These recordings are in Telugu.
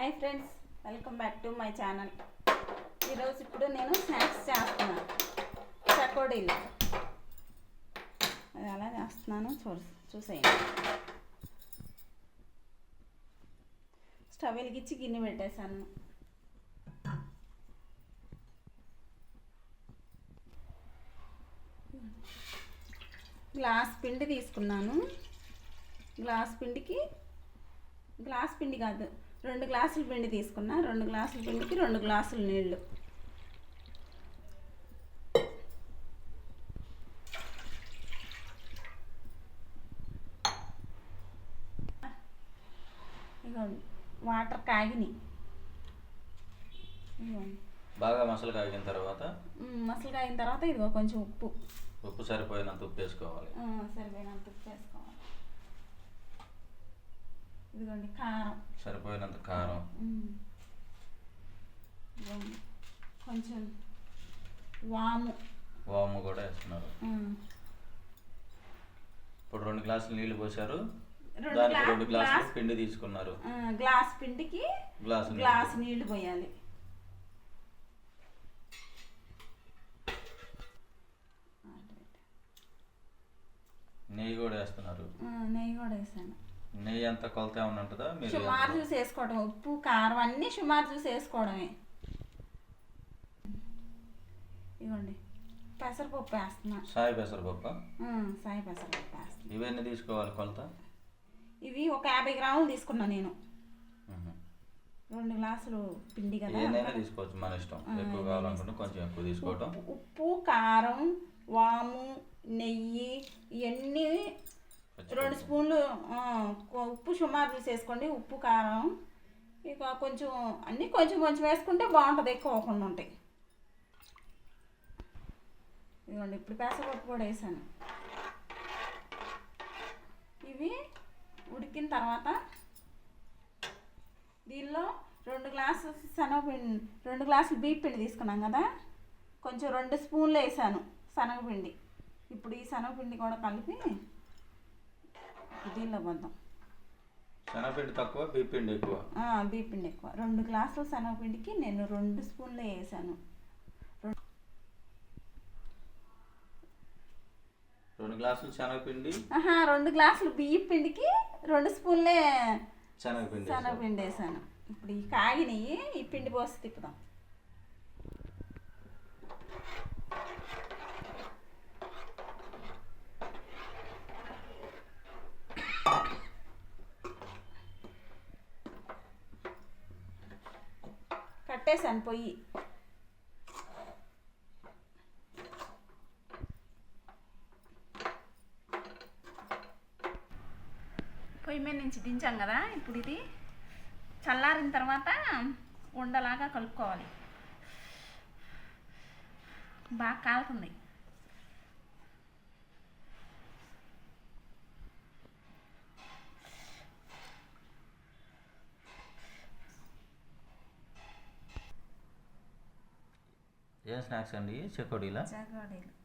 Hi friends welcome back to my channel ఈరోజు ఇప్పుడు నేను స్నాక్స్ చేస్తున్నాను చకోడీలు అది అలా చేస్తున్నాను చూ చూసేయండి. స్టవ్ వెలిగించి గిన్నె పెట్టేశాను. గ్లాస్ పిండి తీసుకున్నాను. గ్లాస్ పిండికి గ్లాస్ పిండి కాదు రెండు గ్లాసుల పిండి తీసుకున్నా రెండు గ్లాసుల పిండికి రెండు గ్లాసుల నీళ్ళు. ఇదిగోండి వాటర్ ఇదిగోండి. బాగా మసాలా కాగిన తర్వాత? మసలు కాగిన తర్వాత ఇదిగో కొంచెం ఉప్పు. ఉప్పు సరిపోయినంత ఉప్పు వేసుకోవాలి. సరిపోయినంత ఉప్పు వేసుకోవాలి. ఇదిగోండి కారం. సరిపోయినంత కారం. కొంచెం వాము. వాము కూడా వేస్తున్నారు. ఇప్పుడు రెండు గ్లాసులు నీళ్ళు పోసారు రెండు దానికి గ్లా- రెండు గ్లాసులు గ్లాస్- పిండి తీసుకున్నారు. గ్లాస్ పిండికి గ్లాసు. గ్లాస్ నీళ్ళు పోయాలి. నెయ్యి కూడా వేస్తున్నారు. నెయ్యి కూడా వేసాను. నెయ్యి అంతా కొలత ఏమైనా ఉంటుందా? మీరు సుమారు చూసి వేసుకోవడం ఉప్పు కారం అన్నీ సుమారు చూసి వేసుకోవడమే. ఇవ్వండి పెసరపప్పు వేస్తున్నా. సాయి పెసరపప్ప? సాయి పెసరపప్పు వేస్తున్నా. ఇవన్నీ తీసుకోవాలి కొలత? ఇవి ఒక యాభై గ్రాములు తీసుకున్నా నేను. రెండు గ్లాసులు పిండి కదా. ఏదైనా తీసుకోవచ్చు మన ఇష్టం. ఎక్కువ కావాలనుకుంటే కొంచెం ఎక్కువ తీసుకోవటం. ఉప్పు కారం వాము నెయ్యి ఇవన్నీ రెండు స్పూన్లు ఉప్పు సుమారు చూసి వేసుకోండి ఉప్పు కారం. ఇక కొంచెం అన్నీ కొంచెం కొంచెం వేసుకుంటే బాగుంటుంది ఎక్కువ అవ్వకుండా ఉంటాయి ఇదిగోండి ఇప్పుడు పెసరపప్పు కూడా వేసాను. ఇవి ఉడికిన తర్వాత దీనిలో రెండు గ్లాసులు శనగపిండి రెండు గ్లాసులు బియ్య పిండి తీసుకున్నాం కదా? కొంచెం రెండు స్పూన్లు వేసాను శనగపిండి. ఇప్పుడు ఈ శనగపిండి కూడా కలిపి దీనిలో పోద్దాం శనగపిండి తక్కువ బియ్యపిండి ఎక్కువ? ఆ, బియ్య పిండి ఎక్కువ. రెండు గ్లాసులు శనగపిండికి నేను రెండు స్పూన్లే వేసాను. రెండు గ్లాసులు శనగపిండి? రెండు గ్లాసులు బియ్య పిండికి రెండు స్పూన్లే శనగపిండి. శనగపిండి వేసాను. ఇప్పుడు ఈ కాగినవి ఈ పిండి పోసి తిప్పుదాం. కట్టేశాను పొయ్యి. పొయ్యి మీద నుంచి దించాం కదా ఇప్పుడు ఇది. చల్లారిన తర్వాత ఉండలాగా కలుపుకోవాలి. బాగా కాలుతుంది. ఏం స్నాక్స్ అండి? చెకోడీలా? చెకోడీలు.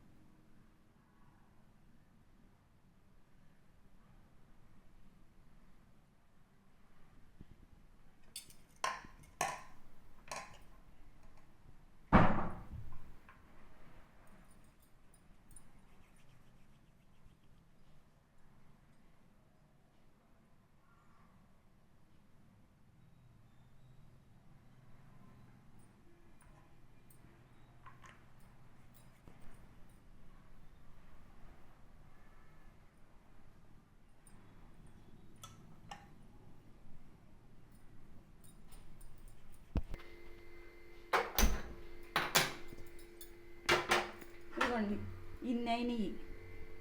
చూడండి. ఇన్ని అయినవి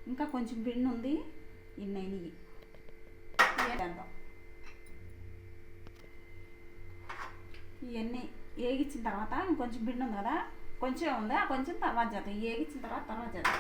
ఇంకా కొంచెం పిండి ఉంది. ఇన్ని అయినవి వేద్దాం ఇవన్నీ ఏగిచ్చిన తర్వాత ఇంకొంచెం పిండి ఉంది కదా. కొంచెం ఉంది? ఆ కొంచెం తర్వాత చేద్దాం ఏగిచ్చిన తర్వాత తర్వాత చేద్దాం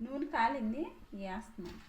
నూనె కాలింది వేస్తున్నాను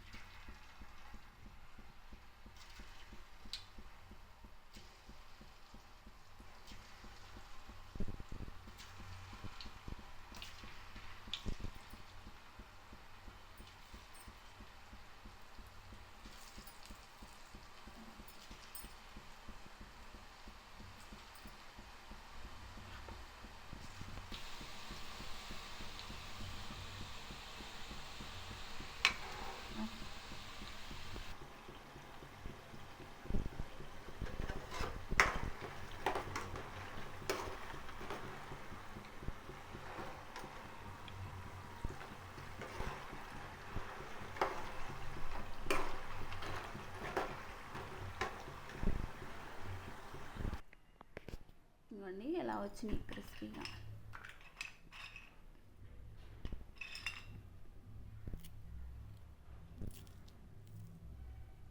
ఇవ్వండి ఎలా వచ్చినాయి క్రిస్పీగా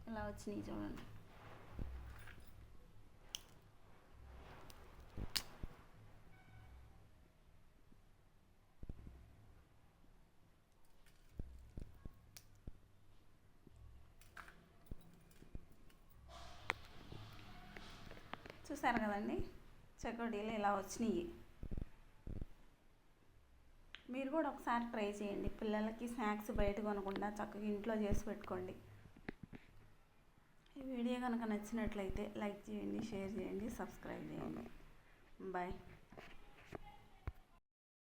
ఇలా వచ్చినాయి చూడండి. చూసారు కదండి? చకోడీలు ఇలా వచ్చినాయి. మీరు కూడా ఒకసారి ట్రై చేయండి. పిల్లలకి స్నాక్స్ బయట కొనకుండా చక్కగా ఇంట్లో చేసి పెట్టుకోండి. ఈ వీడియో కనుక నచ్చినట్లయితే లైక్ చేయండి షేర్ చేయండి సబ్స్క్రైబ్ చేయండి. బాయ్.